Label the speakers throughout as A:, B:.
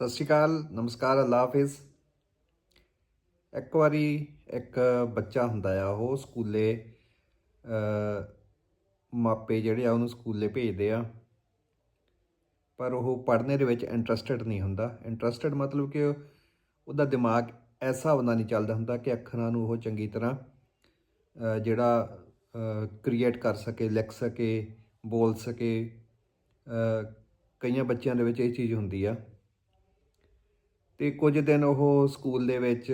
A: ਸਤਿ ਸ਼੍ਰੀ ਅਕਾਲ, ਨਮਸਕਾਰ ਅੱਲਾ ਹਾਫਿਜ਼। ਇੱਕ ਵਾਰੀ ਇੱਕ ਬੱਚਾ ਹੁੰਦਾ ਆ, ਉਹ ਸਕੂਲੇ ਮਾਪੇ ਜਿਹੜੇ ਆ, ਉਹਨੂੰ ਸਕੂਲੇ ਭੇਜਦੇ ਆ। ਪਰ ਉਹ ਪੜ੍ਹਨੇ ਦੇ ਵਿੱਚ ਇੰਟਰਸਟਿਡ ਨਹੀਂ ਹੁੰਦਾ। ਇੰਟਰਸਟਿਡ ਮਤਲਬ ਕਿ ਉਹਦਾ ਦਿਮਾਗ ਐਸਾ ਹਿਸਾਬ ਨਾਲ ਨਹੀਂ ਚੱਲਦਾ ਹੁੰਦਾ ਕਿ ਅੱਖਰਾਂ ਨੂੰ ਉਹ ਚੰਗੀ ਤਰ੍ਹਾਂ ਜਿਹੜਾ ਕ੍ਰੀਏਟ ਕਰ ਸਕੇ, ਲਿਖ ਸਕੇ, ਬੋਲ ਸਕੇ। ਕਈਆਂ ਬੱਚਿਆਂ ਦੇ ਵਿੱਚ ਇਹ ਚੀਜ਼ ਹੁੰਦੀ ਆ। ਤੇ ਕੁਝ ਦਿਨ ਉਹ ਸਕੂਲ ਦੇ ਵਿੱਚ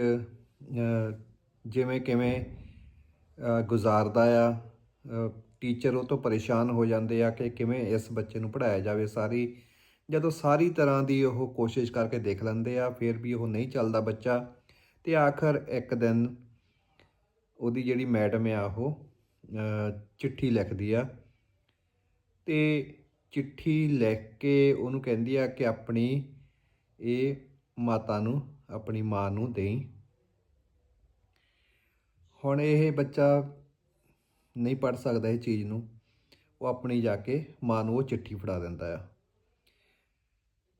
A: ਜਿਵੇਂ ਕਿਵੇਂ ਗੁਜ਼ਾਰਦਾ ਆ ਟੀਚਰ ਉਹ ਤੋਂ ਪਰੇਸ਼ਾਨ ਹੋ ਜਾਂਦੇ ਆ ਕਿ ਕਿਵੇਂ ਇਸ ਬੱਚੇ ਨੂੰ ਪੜ੍ਹਾਇਆ ਜਾਵੇ ਸਾਰੀ। ਜਦੋਂ ਸਾਰੀ ਤਰ੍ਹਾਂ ਦੀ ਉਹ ਕੋਸ਼ਿਸ਼ ਕਰਕੇ ਦੇਖ ਲੈਂਦੇ ਆ, ਫਿਰ ਵੀ ਉਹ ਨਹੀਂ ਚੱਲਦਾ ਬੱਚਾ। ਤੇ ਆਖਰ ਇੱਕ ਦਿਨ ਉਹਦੀ ਜਿਹੜੀ ਮੈਡਮ ਆ ਉਹ ਚਿੱਠੀ ਲਿਖਦੀ ਆ। ਤੇ ਚਿੱਠੀ ਲਿਖ ਕੇ ਉਹਨੂੰ ਕਹਿੰਦੀ ਆ ਕਿ ਆਪਣੀ ਇਹ ਮਾਤਾ ਨੂੰ, ਆਪਣੀ ਮਾਂ ਨੂੰ ਦੇਈ। ਹੁਣ ਇਹ ਬੱਚਾ ਨਹੀਂ ਪੜ ਸਕਦਾ ਇਹ ਚੀਜ਼ ਨੂੰ। ਉਹ ਆਪਣੀ ਜਾ ਕੇ ਮਾਂ ਨੂੰ ਉਹ ਚਿੱਠੀ ਫੜਾ ਦਿੰਦਾ ਆ।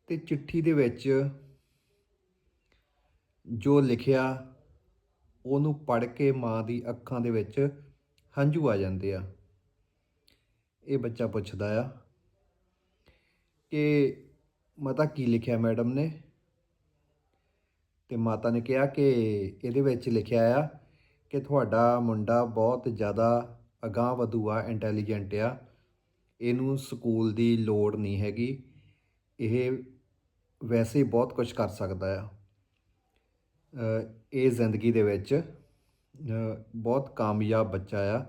A: ਤੇ ਚਿੱਠੀ ਦੇ ਵਿੱਚ ਜੋ ਲਿਖਿਆ, ਉਹਨੂੰ ਪੜ ਕੇ ਮਾਂ ਦੀ ਅੱਖਾਂ ਦੇ ਵਿੱਚ ਹੰਝੂ ਆ ਜਾਂਦੇ ਆ। ਇਹ ਬੱਚਾ ਪੁੱਛਦਾ ਆ ਕਿ ਮਤਾ ਕੀ ਲਿਖਿਆ ਮੈਡਮ ਨੇ? ਤੇ ਮਾਤਾ ਨੇ ਕਿਹਾ ਕਿ ਇਹਦੇ ਵਿੱਚ ਲਿਖਿਆ ਆ ਕਿ ਤੁਹਾਡਾ ਮੁੰਡਾ ਬਹੁਤ ਜ਼ਿਆਦਾ ਅਗਾਂਹ ਵਧੂ ਆ ਇੰਟੈਲੀਜੈਂਟ ਆ। ਇਹਨੂੰ ਸਕੂਲ ਦੀ ਲੋੜ ਨਹੀਂ ਹੈਗੀ। ਇਹ ਵੈਸੇ ਹੀ ਬਹੁਤ ਕੁਝ ਕਰ ਸਕਦਾ ਆ। ਇਹ ਜ਼ਿੰਦਗੀ ਦੇ ਵਿੱਚ ਬਹੁਤ ਕਾਮਯਾਬ ਬੱਚਾ ਆ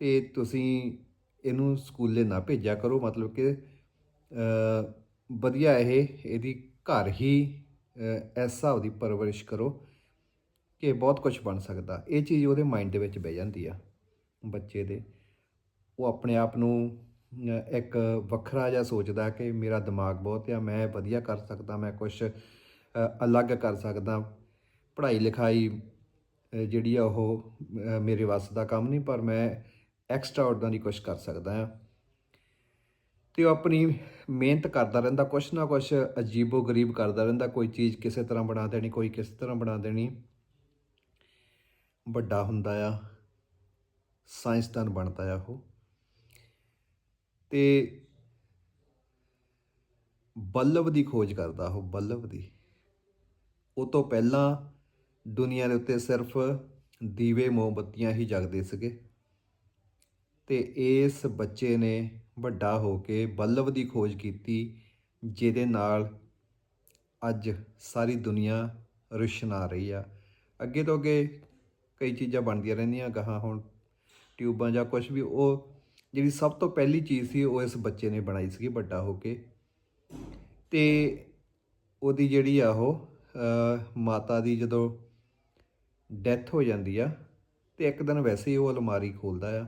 A: ਤੇ ਤੁਸੀਂ ਇਹਨੂੰ ਸਕੂਲੇ ਨਾ ਭੇਜਿਆ ਕਰੋ। ਮਤਲਬ ਕਿ ਵਧੀਆ ਇਹ, ਇਹਦੀ ਘਰ ਹੀ ਇਸ ਹਿਸਾਬ ਦੀ ਪਰਵਰਿਸ਼ ਕਰੋ ਕਿ ਬਹੁਤ ਕੁਝ ਬਣ ਸਕਦਾ। ਇਹ ਚੀਜ਼ ਉਹਦੇ ਮਾਈਂਡ ਦੇ ਵਿੱਚ ਬਹਿ ਜਾਂਦੀ ਆ, ਬੱਚੇ ਦੇ। ਉਹ ਆਪਣੇ ਆਪ ਨੂੰ ਇੱਕ ਵੱਖਰਾ ਜਿਹਾ ਸੋਚਦਾ ਕਿ ਮੇਰਾ ਦਿਮਾਗ ਬਹੁਤ ਆ, ਮੈਂ ਵਧੀਆ ਕਰ ਸਕਦਾ, ਮੈਂ ਕੁਝ ਅਲੱਗ ਕਰ ਸਕਦਾ। ਪੜ੍ਹਾਈ ਲਿਖਾਈ ਜਿਹੜੀ ਆ ਉਹ ਮੇਰੇ ਵੱਸ ਦਾ ਕੰਮ ਨਹੀਂ, ਪਰ ਮੈਂ ਐਕਸਟਰਾ ਆਰਡਨਰੀ ਕੁਝ ਕਰ ਸਕਦਾ ਆ। ਤੇ ਉਹ ਆਪਣੀ ਮਿਹਨਤ ਕਰਦਾ ਰਹਿੰਦਾ, ਕੁਛ ਨਾ ਕੁਛ ਅਜੀਬੋ ਗਰੀਬ ਕਰਦਾ ਰਹਿੰਦਾ, ਕੋਈ ਚੀਜ਼ ਕਿਸੇ ਤਰ੍ਹਾਂ ਬਣਾ ਦੇਣੀ, ਕੋਈ ਕਿਸ ਤਰ੍ਹਾਂ ਬਣਾ ਦੇਣੀ। ਵੱਡਾ ਹੁੰਦਾ ਆ, ਸਾਇੰਸਦਾਨ ਬਣਦਾ ਆ ਉਹ। ਤੇ ਬੱਲਬ ਦੀ ਖੋਜ ਕਰਦਾ ਉਹ, ਬੱਲਬ ਦੀ। ਉਹ ਤੋਂ ਪਹਿਲਾਂ ਦੁਨੀਆ ਦੇ ਉੱਤੇ ਸਿਰਫ ਦੀਵੇ, ਮੋਮਬੱਤੀਆਂ ਹੀ ਜਗਦੇ ਸੀਗੇ। ਤੇ ਇਸ ਬੱਚੇ ਨੇ ਵੱਡਾ ਹੋ ਕੇ ਬੱਲਬ ਦੀ ਖੋਜ ਕੀਤੀ, ਜਿਹਦੇ ਨਾਲ ਅੱਜ ਸਾਰੀ ਦੁਨੀਆ ਰੁਸ਼ਨਾ ਰਹੀ ਆ। ਅੱਗੇ ਤੋਂ ਅੱਗੇ ਕਈ ਚੀਜ਼ਾਂ ਬਣਦੀਆਂ ਰਹਿੰਦੀਆਂ, ਗਾਹਾਂ ਹੁਣ ਟਿਊਬਾਂ ਜਾਂ ਕੁਝ ਵੀ, ਉਹ ਜਿਹੜੀ ਸਭ ਤੋਂ ਪਹਿਲੀ ਚੀਜ਼ ਸੀ, ਉਹ ਇਸ ਬੱਚੇ ਨੇ ਬਣਾਈ ਸੀਗੀ ਵੱਡਾ ਹੋ ਕੇ। ਤੇ ਉਹਦੀ ਜਿਹੜੀ ਆ ਉਹ ਮਾਤਾ ਦੀ ਜਦੋਂ ਡੈਥ ਹੋ ਜਾਂਦੀ ਆ, ਤੇ ਇੱਕ ਦਿਨ ਵੈਸੇ ਹੀ ਉਹ ਅਲਮਾਰੀ ਖੋਲਦਾ ਆ।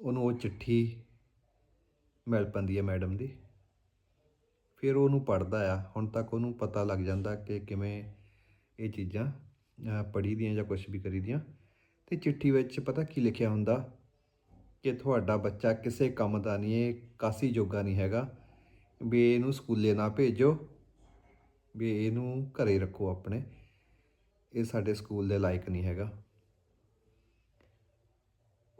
A: ਉਹਨੂੰ ਉਹ ਚਿੱਠੀ ਮਿਲ ਪੈਂਦੀ ਹੈ ਮੈਡਮ ਦੀ। ਫਿਰ ਉਹਨੂੰ ਪੜਦਾ ਆ। ਹੁਣ ਤੱਕ ਉਹਨੂੰ ਪਤਾ ਲੱਗ ਜਾਂਦਾ ਕਿ ਕਿਵੇਂ ਇਹ ਚੀਜ਼ਾਂ ਪੜ੍ਹੀ ਦੀਆਂ ਜਾਂ ਕੁਝ ਵੀ ਕਰੀ ਦੀਆਂ। ਤੇ ਚਿੱਠੀ ਵਿੱਚ ਪਤਾ ਕੀ ਲਿਖਿਆ ਹੁੰਦਾ? ਕਿ ਤੁਹਾਡਾ ਬੱਚਾ ਕਿਸੇ ਕੰਮ ਦਾ ਨਹੀਂ ਇਹ ਕਾਸੀ ਜੋਗਾ ਨਹੀਂ ਹੈਗਾ। ਵੀ ਇਹਨੂੰ ਸਕੂਲੇ ਨਾ ਭੇਜੋ। ਵੀ ਇਹਨੂੰ ਘਰੇ ਰੱਖੋ ਆਪਣੇ। ਇਹ ਸਾਡੇ ਸਕੂਲ ਦੇ ਲਾਇਕ ਨਹੀਂ ਹੈਗਾ।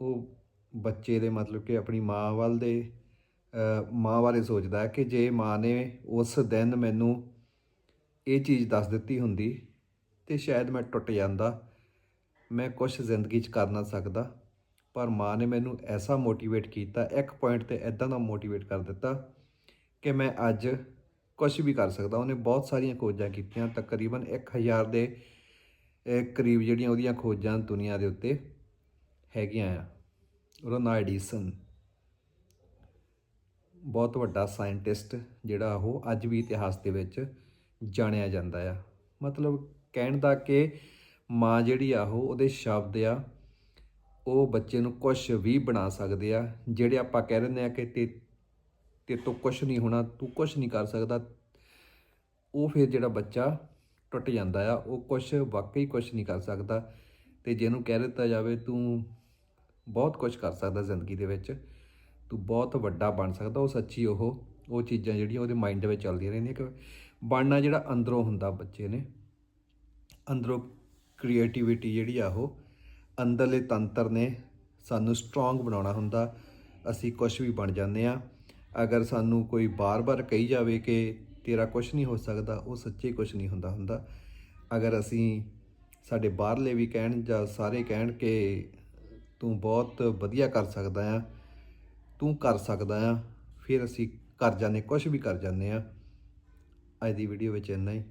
A: ਉਹ ਬੱਚੇ ਦੇ ਮਤਲਬ ਕਿ ਆਪਣੀ ਮਾਂ ਵੱਲ ਦੇ ਮਾਂ ਬਾਰੇ ਸੋਚਦਾ ਕਿ ਜੇ ਮਾਂ ਨੇ ਉਸ ਦਿਨ ਮੈਨੂੰ ਇਹ ਚੀਜ਼ ਦੱਸ ਦਿੱਤੀ ਹੁੰਦੀ ਤੇ ਸ਼ਾਇਦ ਮੈਂ ਟੁੱਟ ਜਾਂਦਾ, ਮੈਂ ਕੁਝ ਜ਼ਿੰਦਗੀ 'ਚ ਕਰ ਨਾ ਸਕਦਾ। ਪਰ ਮਾਂ ਨੇ ਮੈਨੂੰ ਐਸਾ ਮੋਟੀਵੇਟ ਕੀਤਾ, ਇੱਕ ਪੁਆਇੰਟ ਤੇ ਐਦਾਂ ਦਾ ਮੋਟੀਵੇਟ ਕਰ ਦਿੱਤਾ ਕਿ ਮੈਂ ਅੱਜ ਕੁਝ ਵੀ ਕਰ ਸਕਦਾ। ਉਹਨੇ ਬਹੁਤ ਸਾਰੀਆਂ ਖੋਜਾਂ ਕੀਤੀਆਂ, ਤਕਰੀਬਨ 1000 ਦੇ ਕਰੀਬ ਜਿਹੜੀਆਂ ਉਹਦੀਆਂ ਖੋਜਾਂ ਦੁਨੀਆ ਦੇ ਉੱਤੇ ਹੈਗੀਆਂ ਆ। ਉਹਦਾ ਨਾਂ ਬਹੁਤ ਵੱਡਾ ਸਾਇੰਟਿਸਟ ਜਿਹੜਾ ਉਹ ਅੱਜ ਵੀ ਇਤਿਹਾਸ ਦੇ ਵਿੱਚ ਜਾਣਿਆ ਜਾਂਦਾ ਆ। ਮਤਲਬ ਕਹਿਣ ਦਾ ਕਿ ਮਾਂ ਜਿਹੜੀ ਆ ਉਹ, ਉਹਦੇ ਸ਼ਬਦ ਆ, ਉਹ ਬੱਚੇ ਨੂੰ ਕੁਝ ਵੀ ਬਣਾ ਸਕਦੇ ਆ, ਜਿਹੜੇ ਆਪਾਂ ਕਹਿ ਦਿੰਦੇ ਆ ਕਿ ਤੇ ਤੇ ਤੋਂ ਕੁਝ ਨਹੀਂ ਹੋਣਾ, ਤੂੰ ਕੁਝ ਨਹੀਂ ਕਰ ਸਕਦਾ, ਉਹ ਫਿਰ ਜਿਹੜਾ ਬੱਚਾ ਟੁੱਟ ਜਾਂਦਾ ਆ, ਉਹ ਕੁਝ ਵਾਕਈ ਕੁਝ ਨਹੀਂ ਕਰ ਸਕਦਾ ਤੇ ਜਿਹਨੂੰ ਕਹਿ ਦਿੱਤਾ ਜਾਵੇ ਤੂੰ ਬਹੁਤ ਕੁਝ ਕਰ ਸਕਦਾ ਜ਼ਿੰਦਗੀ ਦੇ ਵਿੱਚ। ਤੂੰ ਬਹੁਤ ਵੱਡਾ ਬਣ ਸਕਦਾ, ਉਹ ਸੱਚੀ ਉਹ ਉਹ ਚੀਜ਼ਾਂ ਜਿਹੜੀਆਂ ਉਹਦੇ ਮਾਈਂਡ ਦੇ ਵਿੱਚ ਚੱਲਦੀਆਂ ਰਹਿੰਦੀਆਂ ਕਿ ਬਣਨਾ ਜਿਹੜਾ ਅੰਦਰੋਂ ਹੁੰਦਾ ਬੱਚੇ ਨੇ, ਅੰਦਰੋਂ ਕ੍ਰੀਏਟੀਵਿਟੀ ਜਿਹੜੀ ਆ ਉਹ, ਅੰਦਰਲੇ ਤੰਤਰ ਨੇ ਸਾਨੂੰ ਸਟਰੋਂਗ ਬਣਾਉਣਾ ਹੁੰਦਾ, ਅਸੀਂ ਕੁਝ ਵੀ ਬਣ ਜਾਂਦੇ ਆ ਅਗਰ ਸਾਨੂੰ ਕੋਈ ਬਾਰ-ਬਾਰ ਕਹੀ ਜਾਵੇ ਕਿ ਤੇਰਾ ਕੁਝ ਨਹੀਂ ਹੋ ਸਕਦਾ, ਉਹ ਸੱਚੇ ਕੁਝ ਨਹੀਂ ਹੁੰਦਾ ਹੁੰਦਾ। ਅਗਰ ਅਸੀਂ ਸਾਡੇ ਬਾਹਰਲੇ ਵੀ ਕਹਿਣ ਜਾਂ ਸਾਰੇ ਕਹਿਣ ਕਿ ਤੂੰ ਬਹੁਤ ਵਧੀਆ ਕਰ ਸਕਦਾ ਆ ਤੂੰ ਕਰ ਸਕਦਾ ਆ, ਫਿਰ ਅਸੀਂ ਕਰ ਜਾਂਦੇ ਕੁਝ ਵੀ ਕਰ ਜਾਂਦੇ ਆ। ਅੱਜ ਦੀ ਵੀਡੀਓ ਵਿੱਚ ਇੰਨਾ ਹੀ।